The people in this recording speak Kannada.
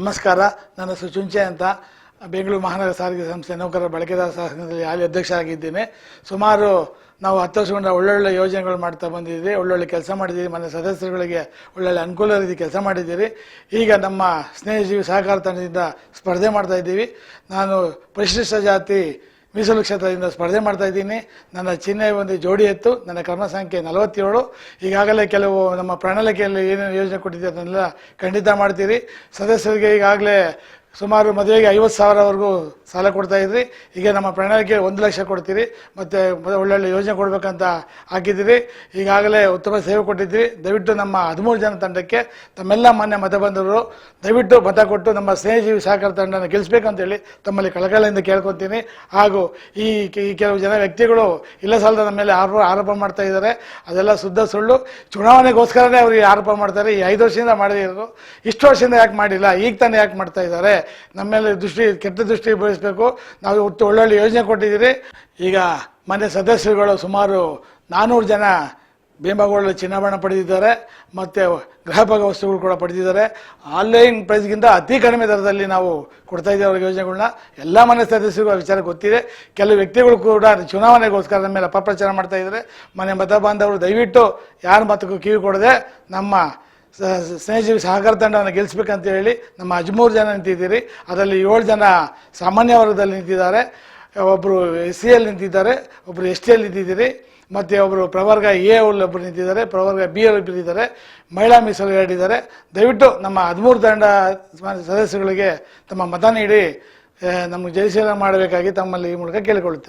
ನಮಸ್ಕಾರ, ನನ್ನ ಹೆಸರು ಚುಂಚೆ ಅಂತ ಬೆಂಗಳೂರು ಮಹಾನಗರ ಸಾರಿಗೆ ಸಂಸ್ಥೆ ನೌಕರರ ಬಳಕೆದಾರ ಸಂಘದಲ್ಲಿ ಹಾಲಿ ಅಧ್ಯಕ್ಷ ಆಗಿದ್ದೇನೆ ಸುಮಾರು ನಾವು ಹತ್ತು ವರ್ಷಗಳಿಂದ ಒಳ್ಳೊಳ್ಳೆ ಯೋಜನೆಗಳು ಮಾಡ್ತಾ ಬಂದಿದ್ದೀವಿ ಒಳ್ಳೊಳ್ಳೆ ಕೆಲಸ ಮಾಡಿದ್ದೀವಿ ಮನೆ ಸದಸ್ಯರುಗಳಿಗೆ ಒಳ್ಳೊಳ್ಳೆ ಅನುಕೂಲ ರೀತಿ ಕೆಲಸ ಮಾಡಿದ್ದೀರಿ. ಈಗ ನಮ್ಮ ಸ್ನೇಹಜೀವಿ ಸಹಕಾರ ತಂಡದಿಂದ ಸ್ಪರ್ಧೆ ಮಾಡ್ತಾ ಇದ್ದೀವಿ. ನಾನು ಪರಿಶಿಷ್ಟ ಜಾತಿ ಮೀಸಲು ಕ್ಷೇತ್ರದಿಂದ ಸ್ಪರ್ಧೆ ಮಾಡ್ತಾ ಇದ್ದೀನಿ. ನನ್ನ ಚಿಹ್ನೆ ಒಂದು ಜೋಡಿ ಎತ್ತು. ನನ್ನ ಕ್ರಮ ಸಂಖ್ಯೆ ನಲವತ್ತೇಳು. ಈಗಾಗಲೇ ಕೆಲವು ನಮ್ಮ ಪ್ರಣಾಳಿಕೆಯಲ್ಲಿ ಏನೇನು ಯೋಜನೆ ಕೊಟ್ಟಿದ್ದೀರಿ ಅದನ್ನೆಲ್ಲ ಖಂಡಿತ ಮಾಡ್ತೀರಿ. ಸದಸ್ಯರಿಗೆ ಈಗಾಗಲೇ ಸುಮಾರು ಮದುವೆಗೆ ಐವತ್ತು ಸಾವಿರವರೆಗೂ ಸಾಲ ಕೊಡ್ತಾ ಇದ್ರಿ. ಈಗ ನಮ್ಮ ಪ್ರಣಾಳಿಕೆ ಒಂದು ಲಕ್ಷ ಕೊಡ್ತೀರಿ. ಮತ್ತು ಒಳ್ಳೊಳ್ಳೆ ಯೋಜನೆ ಕೊಡಬೇಕಂತ ಹಾಕಿದ್ದೀರಿ. ಈಗಾಗಲೇ ಉತ್ತಮ ಸೇವೆ ಕೊಟ್ಟಿದ್ದೀರಿ. ದಯವಿಟ್ಟು ನಮ್ಮ ಹದಿಮೂರು ಜನ ತಂಡಕ್ಕೆ, ತಮ್ಮೆಲ್ಲ ಮಾನ್ಯ ಮತ ಬಂದವರು, ದಯವಿಟ್ಟು ಮತ ಕೊಟ್ಟು ನಮ್ಮ ಸ್ನೇಹಜೀವಿ ಸಹಕಾರ ತಂಡನ ಗೆಲ್ಲಿಸ್ಬೇಕಂತೇಳಿ ತಮ್ಮಲ್ಲಿ ಕಳಕಳಿಯಿಂದ ಕೇಳ್ಕೊತೀನಿ. ಹಾಗೂ ಈ ಈ ಕೆಲವು ಜನ ವ್ಯಕ್ತಿಗಳು ಇಲ್ಲ ಸಾಲದ ನಮ್ಮ ಮೇಲೆ ಆರೋಪ ಆರೋಪ ಮಾಡ್ತಾ ಇದ್ದಾರೆ. ಅದೆಲ್ಲ ಶುದ್ಧ ಸುಳ್ಳು. ಚುನಾವಣೆಗೋಸ್ಕರನೇ ಅವರಿಗೆ ಆರೋಪ ಮಾಡ್ತಾರೆ. ಈ ಐದು ವರ್ಷದಿಂದ ಮಾಡಿದ್ರು ಇಷ್ಟು ವರ್ಷದಿಂದ ಯಾಕೆ ಮಾಡಿಲ್ಲ? ಈಗ ತಾನೇ ಯಾಕೆ ಮಾಡ್ತಾ ಇದ್ದಾರೆ? ನಮ್ಮ ಮೇಲೆ ದೃಷ್ಟಿ, ಕೆಟ್ಟ ದೃಷ್ಟಿ ಬೆಳೆಸಬೇಕು. ನಾವು ಒಟ್ಟು ಒಳ್ಳೊಳ್ಳೆ ಯೋಜನೆ ಕೊಟ್ಟಿದ್ದೀರಿ. ಈಗ ಮನೆ ಸದಸ್ಯರುಗಳು ಸುಮಾರು ನಾನ್ನೂರು ಜನ ಭೀಮಗೋಳ ಚಿನ್ನಾಭರಣ ಪಡೆದಿದ್ದಾರೆ. ಮತ್ತು ಗೃಹ ಭಾಗ ವಸ್ತುಗಳು ಕೂಡ ಪಡೆದಿದ್ದಾರೆ. ಆನ್ಲೈನ್ ಪ್ರೈಸ್ಗಿಂತ ಅತಿ ಕಡಿಮೆ ದರದಲ್ಲಿ ನಾವು ಕೊಡ್ತಾ ಇದ್ದೇವೆ ಅವ್ರಿಗೆ ಯೋಜನೆಗಳನ್ನ ಎಲ್ಲ ಮನೆ ಸದಸ್ಯರಿಗೂ ಆ ವಿಚಾರ ಗೊತ್ತಿದೆ. ಕೆಲವು ವ್ಯಕ್ತಿಗಳು ಕೂಡ ಚುನಾವಣೆಗೋಸ್ಕರ ನಮ್ಮ ಮೇಲೆ ಅಪಪ್ರಚಾರ ಮಾಡ್ತಾ ಇದ್ದಾರೆ. ಮನೆ ಮತ ಬಾಂಧವರು ದಯವಿಟ್ಟು ಯಾರ ಮತಕ್ಕೂ ಕಿವಿ ಕೊಡದೆ ನಮ್ಮ ಸ್ನೇಹಜೀವಿ ಸಹಕಾರ ತಂಡವನ್ನು ಗೆಲ್ಲಿಸ್ಬೇಕಂತ ಹೇಳಿ ನಮ್ಮ ಹದಿಮೂರು ಜನ ನಿಂತಿದ್ದೀರಿ. ಅದರಲ್ಲಿ ಏಳು ಜನ ಸಾಮಾನ್ಯ ವರ್ಗದಲ್ಲಿ ನಿಂತಿದ್ದಾರೆ. ಒಬ್ಬರು ಎಸ್ ಸಿ ಎಲ್ಲಿ ನಿಂತಿದ್ದಾರೆ ಒಬ್ಬರು ಎಸ್ ಟಿ ಎಲ್ ನಿಂತಿದ್ದೀರಿ. ಮತ್ತು ಒಬ್ಬರು ಪ್ರವರ್ಗ ಎ ಅಲ್ಲಿ ಒಬ್ಬರು ನಿಂತಿದ್ದಾರೆ, ಪ್ರವರ್ಗ ಬಿ ಒಬ್ಬರು ಇದ್ದಾರೆ ಮಹಿಳಾ ಮೀಸಲು ಹೇಳಿದ್ದಾರೆ ದಯವಿಟ್ಟು ನಮ್ಮ ಹದಿಮೂರು ತಂಡ ಸದಸ್ಯಗಳಿಗೆ ತಮ್ಮ ಮತ ನೀಡಿ ನಮಗೆ ಜಯಶೀಲ ಮಾಡಬೇಕಾಗಿ ತಮ್ಮಲ್ಲಿ ಈ ಮೂಲಕ ಕೇಳಿಕೊಳ್ಳುತ್ತೇನೆ.